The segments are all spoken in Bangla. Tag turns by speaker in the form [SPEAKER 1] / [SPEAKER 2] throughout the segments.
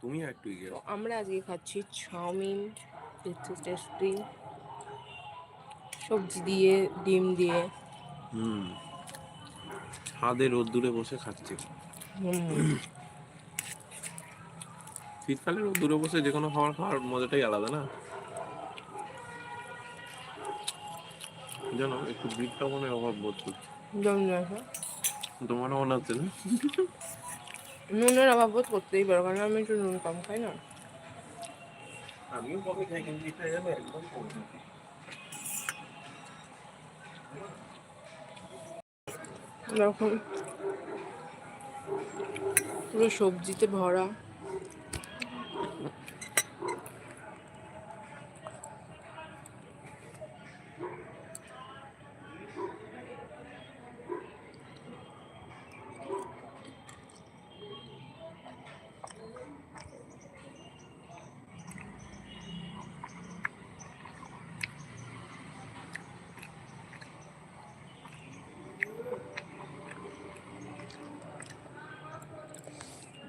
[SPEAKER 1] তুমি আর একটু এগিয়ে
[SPEAKER 2] তো আমরা আজকে খাচ্ছি চাউমিন টেস্টি সবজি দিয়ে ডিম দিয়ে।
[SPEAKER 1] হুম। ছাদে রোদ্দুরে বসে খাচ্ছি। শীতকালে রোদ্দুরে বসে যে কোনো খাবার খাওয়ার মজাটাই আলাদা না? জানো একটু বিটটা মনে হয় অভাব বোধ করছি।
[SPEAKER 2] জম জমা।
[SPEAKER 1] তোমার মনে হচ্ছে না?
[SPEAKER 2] নুনের অভাব বোধ করতেই পারো কারণ আমি একটু নুন কম খাই না
[SPEAKER 1] আমিও কমই খাই কিন্তু এটা যেন একদম কম খাই।
[SPEAKER 2] পুরো সবজিতে ভরা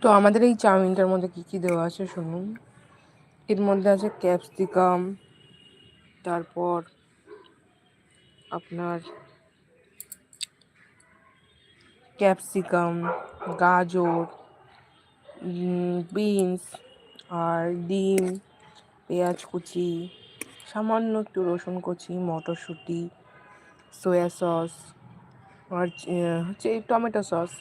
[SPEAKER 2] তো আমাদের এই চাউমিনটার মধ্যে কি কি দেওয়া আছে শুনুন? এর মধ্যে আছে ক্যাপসিকাম, তারপর আপনার ক্যাপসিকাম, গাজর বিনস আর ডিম, পেঁয়াজ কুচি, সামান্য একটু রসুন কুচি, মটরশুঁটি, সয়া সস, আর হচ্ছে টমেটো সস।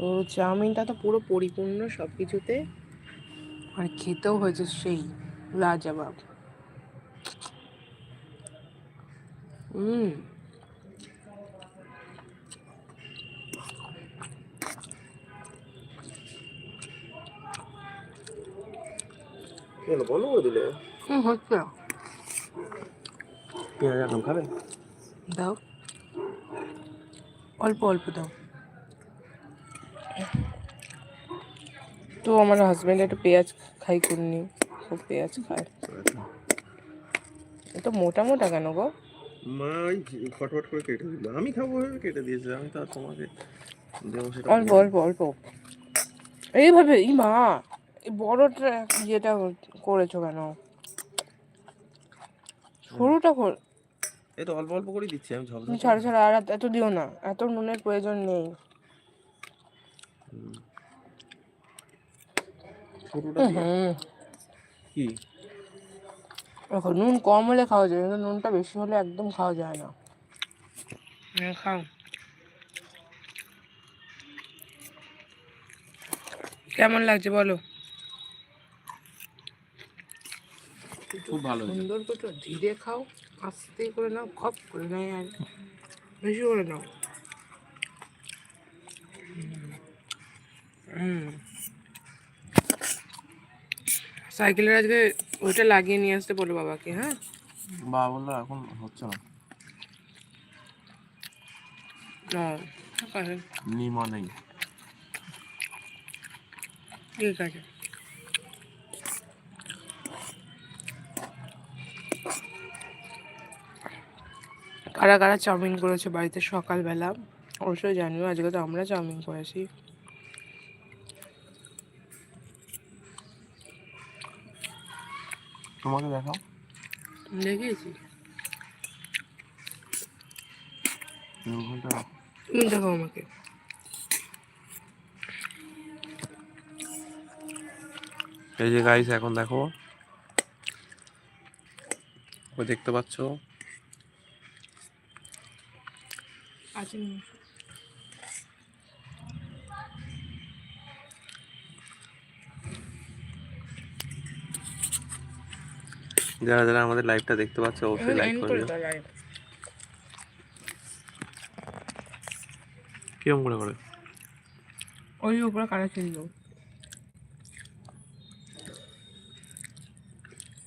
[SPEAKER 2] তো চাউমিনটা তো পুরো পরিপূর্ণ সব কিছুতে আর খেতেও হয়েছে সেই লাজবাব। হুম
[SPEAKER 1] কেন বন্ধ করে দিলে?
[SPEAKER 2] হুম হচ্ছে।
[SPEAKER 1] পেঁয়াজ এখন
[SPEAKER 2] দাও। অল্প অল্প দাও। তো আমার হাজব্যান্ড একটু পেঁয়াজ খাই করনি খুব পেঁয়াজ খায়। এ তো মোটা মোটা কেন গো?
[SPEAKER 1] মা ফটফট করে কেটে দিল। আমি খাব কেটে দিয়েছে আমি তো আর তোমাকে
[SPEAKER 2] অল্প অল্প অল্প। এইভাবে ই মা এই বড়টা ইয়েটা করেছ কেন? সরুটা কর
[SPEAKER 1] এই তো অল্প অল্প করে দিচ্ছি আমি ঝলঝল
[SPEAKER 2] ছাড়া ছাড়া আর এত দিও না এত নুনের প্রয়োজন নেই।
[SPEAKER 1] ছোটটা কি?
[SPEAKER 2] দেখো নুন কম হলে খাওয়া যায় কিন্তু নুনটা বেশি হলে একদম খাওয়া যায় না। হ্যাঁ খাও। কেমন লাগছে বলো?
[SPEAKER 1] খুব ভালো
[SPEAKER 2] সুন্দর করে ধীরে খাও আস্তে করে নাও খপ করে নাও আর বেশি করে নাও। সাইকেলের আজকে ওইটা লাগিয়ে নিয়ে আসতে বলো বাবাকে হ্যাঁ?
[SPEAKER 1] বাবা বলল এখন হচ্ছে না। নিমা নেই।
[SPEAKER 2] ঠিক আছে। কারা কারা চাউমিন করেছে বাড়িতে সকালবেলা? অবশ্যই জানিও আজকে তো আমরা চাউমিন করেছি।
[SPEAKER 1] তোমাকে দেখাও।
[SPEAKER 2] দেখিয়েছি। তুমি দেখো আমাকে।
[SPEAKER 1] এই যে গাইস এখন দেখো। ও দেখতে পাচ্ছ?
[SPEAKER 2] আছে
[SPEAKER 1] যারা যারা আমাদের লাইভটা দেখতে পাচ্ছে অবশ্যই লাইক করে দিও। কিরম করে করে?
[SPEAKER 2] ওই উপরে কারা ছিল